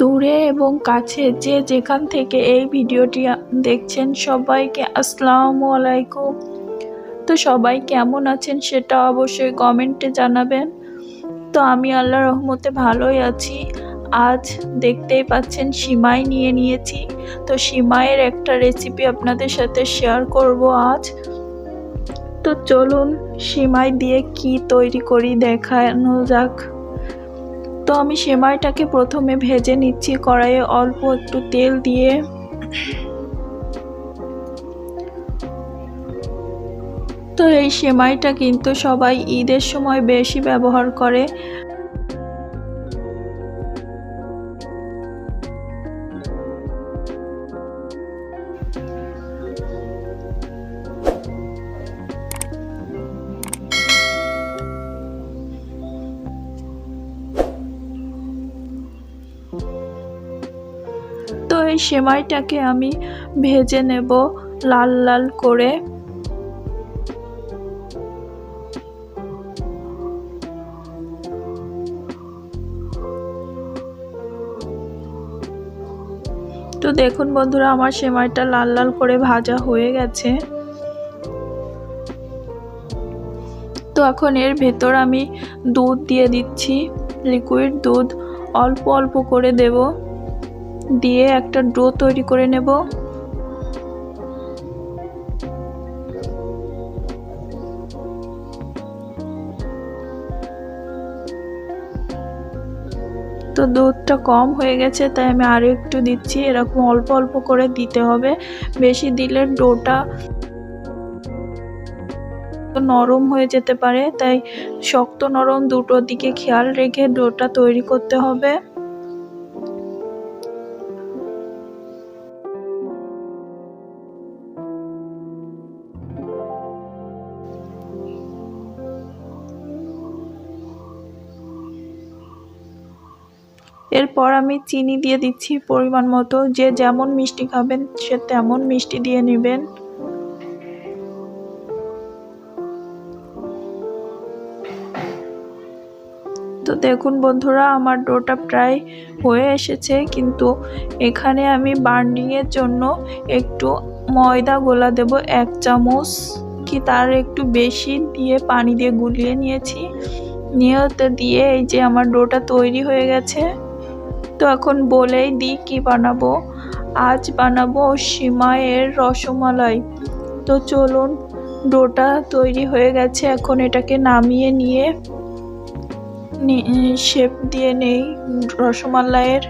দূরে এবং কাছে যে যেখান থেকে এই ভিডিওটি দেখছেন সবাইকে আসসালামু আলাইকুম। তো সবাই কেমন আছেন সেটা অবশ্যই কমেন্টে জানাবেন। তো আমি আল্লাহ রহমতে ভালোই আছি। আজ দেখতেই পাচ্ছেন সিমাই নিয়ে নিয়েছি। তো সিমাইয়ের একটা রেসিপি আপনাদের সাথে শেয়ার করব আজ। তো চলুন সিমাই দিয়ে কি তৈরি করি দেখানো যাক। তো আমি সেমাইটাকে প্রথমে ভেজে নিচ্ছি কড়াইয়ে অল্প একটু তেল দিয়ে। তো এই সেমাইটা কিন্তু সবাই ঈদের সময় বেশি ব্যবহার করে। সেমাইটাকে আমি ভেজে নেব লাল লাল করে। তো দেখুন বন্ধুরা, আমার সেমাইটা লাল লাল করে ভাজা হয়ে গেছে। তো এখন এর ভেতর আমি দুধ দিয়ে দিচ্ছি। লিকুইড দুধ অল্প অল্প করে দেব। দিয়ে একটা ডো তৈরি করে নেব। তো দুধটা কম হয়ে গেছে, তাই আমি আরও একটু দিচ্ছি। এরকম অল্প অল্প করে দিতে হবে। বেশি দিলে ডোটা নরম হয়ে যেতে পারে, তাই শক্ত নরম দুটোর দিকে খেয়াল রেখে ডোটা তৈরি করতে হবে। এরপর আমি চিনি দিয়ে দিচ্ছি পরিমাণ মতো। যে যেমন মিষ্টি খাবেন, সে তেমন মিষ্টি দিয়ে নেবেন। তো দেখুন বন্ধুরা, আমার ডোটা প্রায় হয়ে এসেছে, কিন্তু এখানে আমি বার্নিংয়ের জন্য একটু ময়দা গোলা দেব, এক চামচ। কি তার একটু বেশি দিয়ে পানি দিয়ে গুলিয়ে নিয়েছি। নিয়ে দিয়ে এই যে আমার ডোটা তৈরি হয়ে গেছে। তো এখন বলেই দিই কি বানাবো? আজ বানাবো সিমায়ের রসমালাই। তো চলুন, ডোটা তৈরি হয়ে গেছে, এখন এটাকে নামিয়ে নিয়ে শেপ দিয়ে নেই রসমালাইয়ের।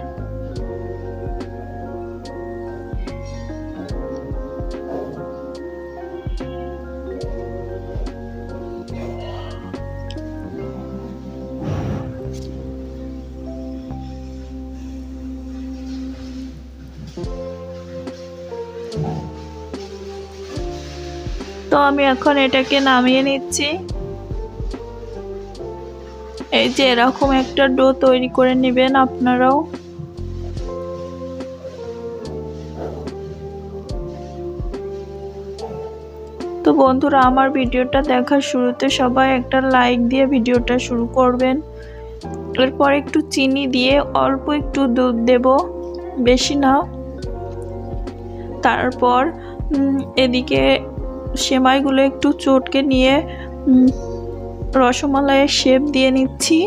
তো আমি এখন এটাকে নামিয়ে নিচ্ছি। এই যে এরকম একটা ডো তৈরি করে নেবেন আপনারাও। তো বন্ধুরা, আমার ভিডিওটা দেখার শুরুতে সবাই একটা লাইক দিয়ে ভিডিওটা শুরু করবেন। এরপর একটু চিনি দিয়ে অল্প একটু দুধ দেব, বেশি না। তারপর এদিকে সেমাইগুলো একটু চটকে নিয়ে রসমালাইয়ের শেপ দিয়ে নিচ্ছি।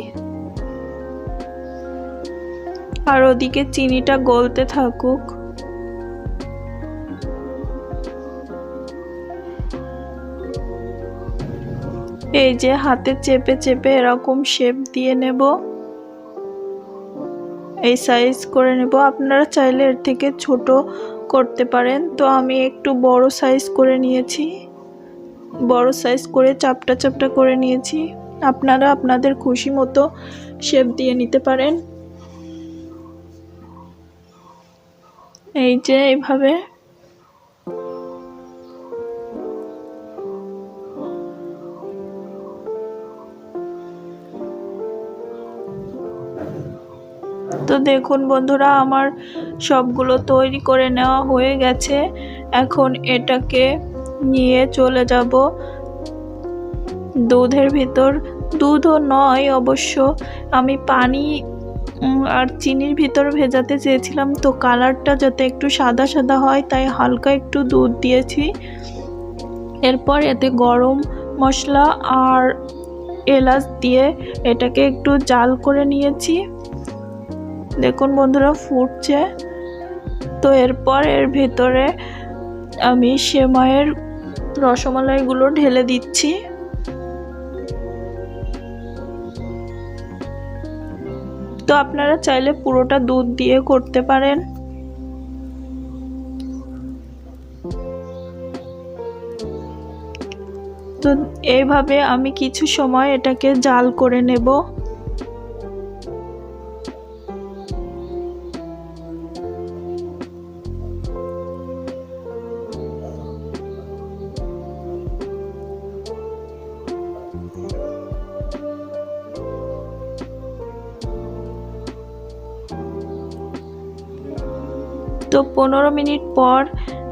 আর ওদিকে চিনিটা গলতে থাকুক। এই যে হাতে চেপে চেপে এরকম শেপ দিয়ে নেব। এই সাইজ করে নেব। আপনারা চাইলে এর থেকে ছোট করতে পারেন, তো আমি একটু বড় সাইজ করে নিয়েছি। বড় সাইজ করে চাপটা চাপটা করে নিয়েছি। আপনারা আপনাদের খুশি মতো শেপ দিয়ে নিতে পারেন। এই যে এইভাবে তো দেখুন বন্ধুরা, আমার সবগুলো তৈরি করে নেওয়া হয়ে গেছে। এখন এটাকে নিয়ে চলে যাব। দুধের ভিতর। দুধও নয় অবশ্য। আমি পানি আর চিনির ভিতর ভেজাতে চেয়েছিলাম, তো কালারটা যাতে একটু সাদা সাদা হয়, তাই হালকা একটু দুধ দিয়েছি। এরপর এতে গরম মশলা আর এলাচ দিয়ে এটাকে একটু জাল করে নিয়েছি। দেখুন বন্ধুরা, ফুটছে। তো এরপর এর ভেতরে আমি সেমাইয়ের রসমালাইগুলো ঢেলে দিচ্ছি। তো আপনারা চাইলে পুরোটা দুধ দিয়ে করতে পারেন। তো এইভাবে আমি কিছু সময় এটাকে জাল করে নেব। তো পনেরো মিনিট পর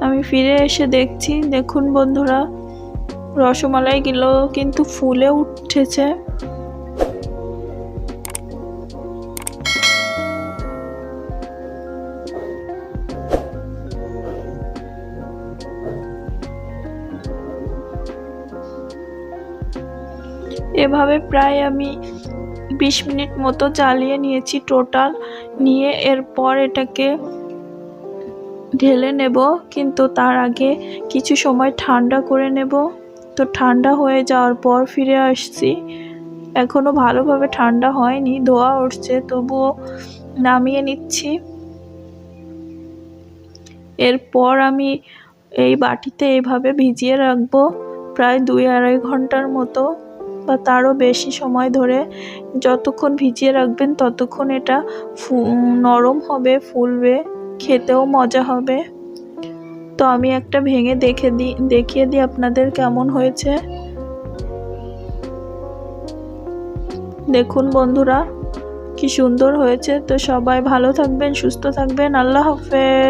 আমি ফিরে এসে দেখছি, দেখুন বন্ধুরা রসমালাইগুলো কিন্তু ফুলে উঠেছে। এভাবে প্রায় আমি বিশ মিনিট মতো চালিয়ে নিয়েছি টোটাল। নিয়ে এরপর এটাকে ঢেলে নেব, কিন্তু তার আগে কিছু সময় ঠান্ডা করে নেব। তো ঠান্ডা হয়ে যাওয়ার পর ফিরে আসছি। এখনও ভালোভাবে ঠান্ডা হয়নি, ধোয়া উঠছে, তবুও নামিয়ে নিচ্ছি। এরপর আমি এই বাটিতে এইভাবে ভিজিয়ে রাখব প্রায় দুই আড়াই ঘণ্টার মতো বা তারও বেশি সময় ধরে। যতক্ষণ ভিজিয়ে রাখবেন ততক্ষণ এটা নরম হবে, ফুলবে। খেতেও মজা হবে। তো আমি একটা ভেঙে দেখে দিই দেখিয়ে দিই আপনাদের কেমন হয়েছে। দেখুন বন্ধুরা, কি সুন্দর হয়েছে। তো সবাই ভালো থাকবেন, সুস্থ থাকবেন। আল্লাহ হাফেজ।